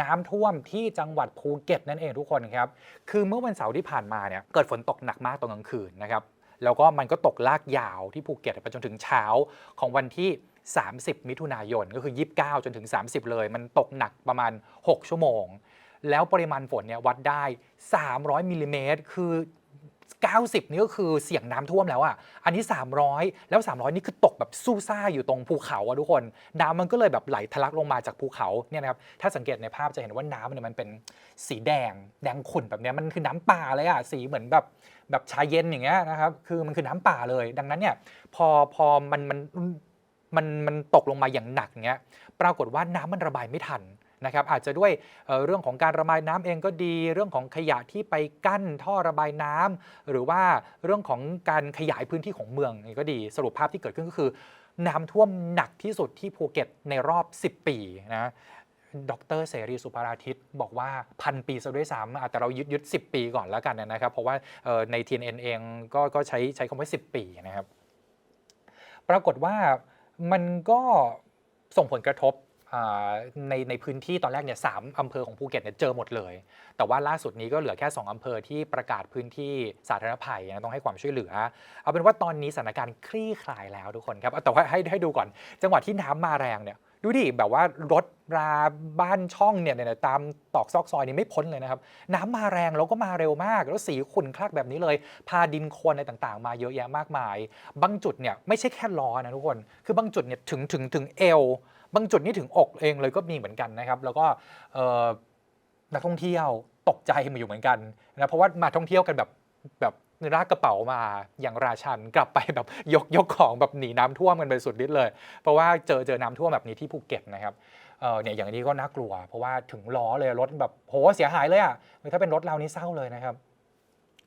น้ำท่วมที่จังหวัดภูเก็ตนั่นเองทุกคนครับ คือเมื่อวันเสาร์ที่ผ่านมาเนี่ยเกิดฝนตกหนักมากตอนกลางคืนนะครับ แล้วก็มันก็ตกลากยาวที่ภูเก็ตไปจนถึงเช้าของวันที่ 30 มิถุนายนก็คือ 29 จนถึง 30 เลย มันตกหนักประมาณ 6 ชั่วโมง แล้วปริมาณฝนเนี่ยวัดได้ 300มิลลิเมตรคือ 90 นี่ก็คือเสี่ยงน้ำท่วมแล้วอะ อันนี้ 300 แล้ว 300 นี่คือตกแบบสู้ซ่าอยู่ตรงภูเขาอะทุกคน น้ำมันก็เลยแบบไหลทะลักลงมาจากภูเขาเนี่ยนะครับ ถ้าสังเกตในภาพจะเห็นว่าน้ำเนี่ยมันเป็นสีแดง แดงขุ่นแบบนี้มันคือน้ำป่าเลยอะ สีเหมือนแบบแบบชาเย็นอย่างเงี้ยนะครับ คือมันคือน้ำป่าเลย ดังนั้นเนี่ยพอพอมันมันมันมันตกลงมาอย่างหนักเงี้ย ปรากฏว่าน้ำมันระบายไม่ทัน นะครับอาจจะด้วยเเรื่องของการระบายน้ำเองก็ดี เรื่องของขยะที่ไปกั้นท่อระบายน้ำหรือว่าเรื่องของการขยายพื้นที่ของเมืองก็ดีสรุปภาพที่เกิดขึ้นก็คือ น้ำท่วมหนักที่สุดที่ภูเก็ตในรอบ 10 ปีนะดรเสรีสุภาราทิตบอกว่าพันปีซะด้วยซ้ำอะแต่เรายึดยึด 10 ปีก่อนแล้วกันนะครับ เพราะว่าเอ่อใน TNN เองก็ก็ใช้ใช้คำว่า 10 ปีนะครับ ปรากฏว่ามันก็ส่งผลกระทบ ในในพื้นที่ตอนแรกเนี่ยสามอำเภอของภูเก็ตเนี่ยเจอหมดเลย แต่ว่าล่าสุดนี้ก็เหลือแค่ 2อำเภอที่ประกาศพื้นที่สาธารณภัยนะต้องให้ความช่วยเหลือ เอาเป็นว่าตอนนี้สถานการณ์คลี่คลายแล้วทุกคนครับแต่ว่าให้ให้ดูก่อน จังหวัดที่น้ำมาแรงเนี่ยดูดิแบบว่ารถราบ้านช่องเนี่ยเนี่ยตามตอกซอกซอยนี่ไม่พ้นเลยนะครับ น้ำมาแรงแล้วก็มาเร็วมาก แล้วสีขุ่นคลักแบบนี้เลย พาดินโคลนอะไรต่างๆ มาเยอะแยะมากมาย บางจุดเนี่ยไม่ใช่แค่ล้อนะทุกคน คือบางจุดเนี่ยถึงถึงถึงเอว บางจุดนี่ถึงอกเองเลยก็มีเหมือนกันนะครับ แล้วก็นักท่องเที่ยวตกใจมาอยู่เหมือนกันนะเพราะว่ามาท่องเที่ยวกันแบบแบบรากกระเป๋ามาอย่างราชันกลับไปแบบยกยกของแบบหนีน้ำท่วมกันไปสุดฤทธิ์เลย เพราะว่าเจอเจอน้ำท่วมแบบนี้ที่ภูเก็ตนะครับเเนี่ยอย่างนี้ก็น่ากลัว เพราะว่าถึงล้อเลยรถแบบโหเสียหายเลยอะถ้าเป็นรถเรานี่เศร้าเลยนะครับ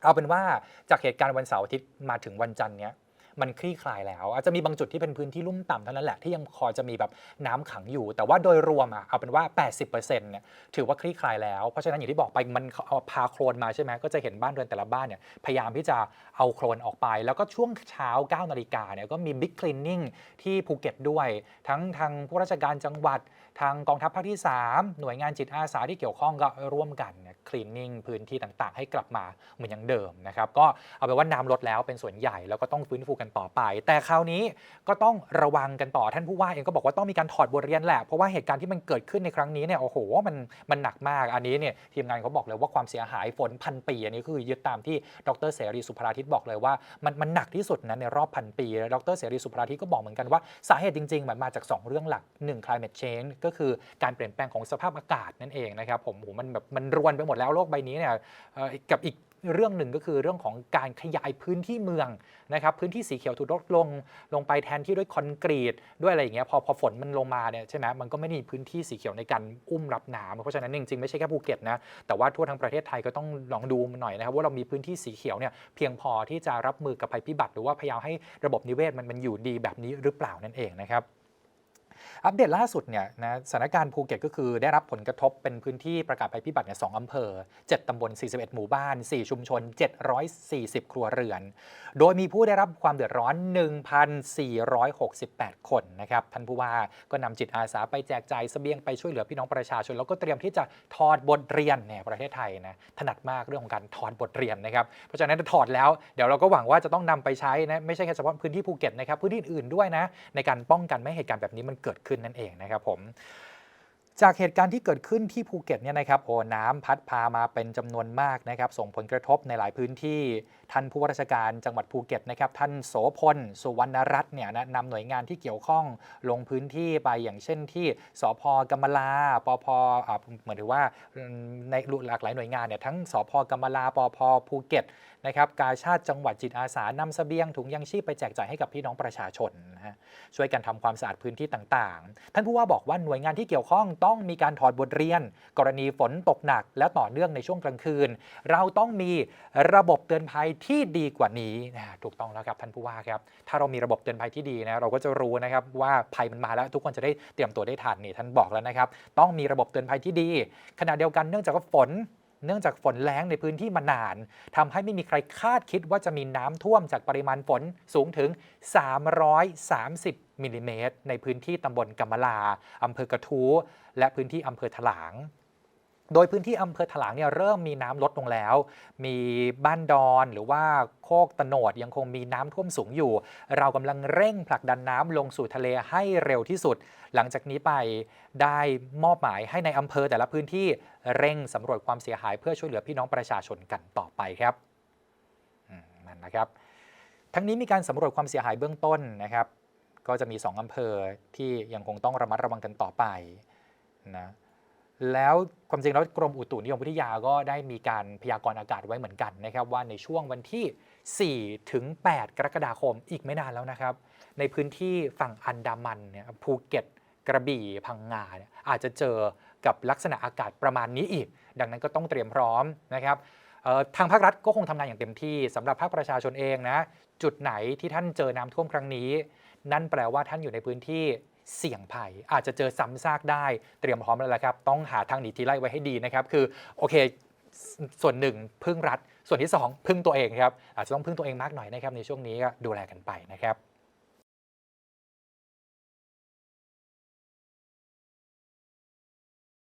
เอาเป็นว่าจากเหตุการณ์วันเสาร์อาทิตย์มาถึงวันจันทร์เนี้ย มันคลี่คลายแล้ว อาจจะมีบางจุดที่เป็นพื้นที่ลุ่มต่ำเท่านั้นแหละที่ยังพอจะมีแบบน้ำขังอยู่ แต่ว่าโดยรวมอะเอาเป็นว่า 80%เนี่ยถือว่าคลี่คลายแล้ว เพราะฉะนั้นอย่างที่บอกไปมันเอาพาโครนมาใช่ไหมก็จะเห็นบ้านเรือนแต่ละบ้านเนี่ยพยายามที่จะเอาโครนออกไป แล้วก็ช่วงเช้า9นาฬิกาเนี่ยก็มีบิ๊กคลีนนิ่งที่ภูเก็ตด้วย ทั้งทางผู้ราชการจังหวัดทางกองทัพภาคที่ 3 หน่วยงานจิตอาสาที่เกี่ยวข้องก็ร่วมกันคลีนนิ่งพื้นที่ต่างๆ ให้กลับมาเหมือนอย่างเดิมนะครับก็เอาเป็นว่าน้ำลดแล้วเป็นส่วนใหญ่แล้วก็ต้องฟื้นฟูกันต่อไป แต่คราวนี้ก็ต้องระวังกันต่อท่านผู้ว่าเองก็บอกว่าต้องมีการถอดบทเรียนแหละเพราะว่าเหตุการณ์ที่มันเกิดขึ้นในครั้งนี้เนี่ยโอ้โหมันมันหนักมากอันนี้เนี่ยทีมงานเขาบอกเลยว่าความเสียหายฝนพันปีอันนี้คือยึดตามที่ดรเสรีสุภราทิตบอกเลยว่ามันมันหนักที่สุดนะในรอบพันปีแล้วดรเสรีสุภราทิตก็บอกเหมือนกันว่าสาเหตุจริงๆมันมาจาก 2 เรื่องหลัก 1 climate change ก็คือการเปลี่ยนแปลงของสภาพอากาศนั่นเองนะครับผมโอ้โหมันแบบมันรวนไปหมดแล้วโลกใบนี้เนี่ยกับอีก เรื่องหนึ่งก็คือเรื่องของการขยายพื้นที่เมืองนะครับพื้นที่สีเขียวถูกลดลงลงไปแทนที่ด้วยคอนกรีตด้วยอะไรอย่างเงี้ยพอพอฝนมันลงมาเนี่ยใช่ไหมมันก็ไม่ได้มีพื้นที่สีเขียวในการอุ้มรับน้ำเพราะฉะนั้นจริงๆไม่ใช่แค่ภูเก็ตนะแต่ว่าทั่วทั้งประเทศไทยก็ต้องลองดูมันหน่อยนะครับว่าเรามีพื้นที่สีเขียวเนี่ยเพียงพอที่จะรับมือกับภัยพิบัติ หรือว่าพยายามให้ระบบนิเวศมันมันอยู่ดีแบบนี้หรือเปล่านั่นเองนะครับ อัปเดตล่าสุดเนี่ยนะสถานการณ์ภูเก็ตก็คือได้รับผลกระทบเป็นพื้นที่ประกาศภัยพิบัติเนี่ยสองอำเภอ 7 ตำบล 41 หมู่บ้าน 4 ชุมชน 740 ครัวเรือน โดยมีผู้ได้รับความเดือดร้อน 1,468 คนนะครับท่านผู้ว่าก็นำจิตอาสาไปแจกจ่ายเสบียงไปช่วยเหลือพี่น้องประชาชน แล้วก็เตรียมที่จะถอดบทเรียนเนี่ยประเทศไทยนะถนัดมากเรื่องของการถอดบทเรียนนะครับเพราะฉะนั้นถอดแล้วเดี๋ยวเราก็หวังว่าจะต้องนำไปใช้นะไม่ใช่แค่เฉพาะพื้นที่ภูเก็ตนะครับพื้นที่อื่นด้วยนะในการป้องกันไม่ให้เหตุการณ์แบบนี้มันเเกิดขึ้นนั่นเองนะครับผมจากเหตุการณ์ที่เกิดขึ้นที่ภูเก็ตเนี่ยนะครับโอ้น้ำพัดพามาเป็นจำนวนมากนะครับ ส่งผลกระทบในหลายพื้นที่ ท่านผู้ว่าราชการจังหวัดภูเก็ตนะครับท่านโสพลสุวรรณรัตน์เนี่ยนะนำหน่วยงานที่เกี่ยวข้องลงพื้นที่ไปอย่างเช่นที่สพกำมลาปพอเหมือนถือว่าในหลากหลายหน่วยงานเนี่ยทั้งสพกำมลาปพภูเก็ตนะครับกาชาติจังหวัดจิตอาสานำเสบียงถุงยังชีพไปแจกจ่ายให้กับพี่น้องประชาชนนะฮะช่วยกันทำความสะอาดพื้นที่ต่างๆ ท่านผู้ว่าบอกว่าหน่วยงานที่เกี่ยวข้องต้องมีการถอดบทเรียน กรณีฝนตกหนักและต่อเนื่องในช่วงกลางคืน เราต้องมีระบบเตือนภัยที่ดีกว่านี้นะถูกต้องแล้วครับท่านผู้ว่าครับ ถ้าเรามีระบบเตือนภัยที่ดีนะเราก็จะรู้นะครับว่าภัยมันมาแล้วทุกคนจะได้เตรียมตัวได้ทันนี่ท่านบอกแล้วนะครับ ต้องมีระบบเตือนภัยที่ดี ขณะเดียวกันเนื่องจากว่าฝนเนื่องจากฝนแล้งในพื้นที่มานานทำให้ไม่มีใครคาดคิดว่าจะมีน้ำท่วมจากปริมาณฝนสูงถึง 330มิลลิเมตรในพื้นที่ตำบลกำมะลาอำเภอกระทู้และพื้นที่อำเภอถลาง โดยพื้นที่อำเภอถลางเนี่ยเริ่มมีน้ำลดลงแล้ว มีบ้านดอนหรือว่าโคกตโนดยังคงมีน้ำท่วมสูงอยู่ เรากำลังเร่งผลักดันน้ำลงสู่ทะเลให้เร็วที่สุด หลังจากนี้ไปได้มอบหมายให้ในอำเภอแต่ละพื้นที่เร่งสำรวจความเสียหายเพื่อช่วยเหลือพี่น้องประชาชนกันต่อไปครับนั่นนะครับ ทั้งนี้มีการสำรวจความเสียหายเบื้องต้นนะครับ ก็จะมี 2อำเภอที่ยังคงต้องระมัดระวังกันต่อไปนะ แล้วความจริงแล้วกรมอุตุนิยมวิทยาก็ได้มีการพยากรณ์อากาศไว้เหมือนกันนะครับ ว่าในช่วงวันที่ 4 ถึง 8 กรกฎาคมอีกไม่นานแล้วนะครับ ในพื้นที่ฝั่งอันดามันเนี่ยภูเก็ตกระบี่พังงาเนี่ยอาจจะเจอกับลักษณะอากาศประมาณนี้อีก ดังนั้นก็ต้องเตรียมพร้อมนะครับทางภาครัฐก็คงทำงานอย่างเต็มที่สำหรับภาคประชาชนเองนะจุดไหนที่ท่านเจอน้ำท่วมครั้งนี้ นั่นแปลว่าท่านอยู่ในพื้นที่ เสี่ยงภัย อาจจะเจอซ้ำซากได้เตรียมพร้อมแล้วละครับ ต้องหาทางหนีทีไล่ไว้ให้ดีนะครับ คือโอเค ส่วนหนึ่งพึ่งรัฐ ส่วนที่สองพึ่งตัวเองครับอาจจะต้องพึ่งตัวเองมากหน่อยนะครับในช่วงนี้ก็ดูแลกันไปนะครับ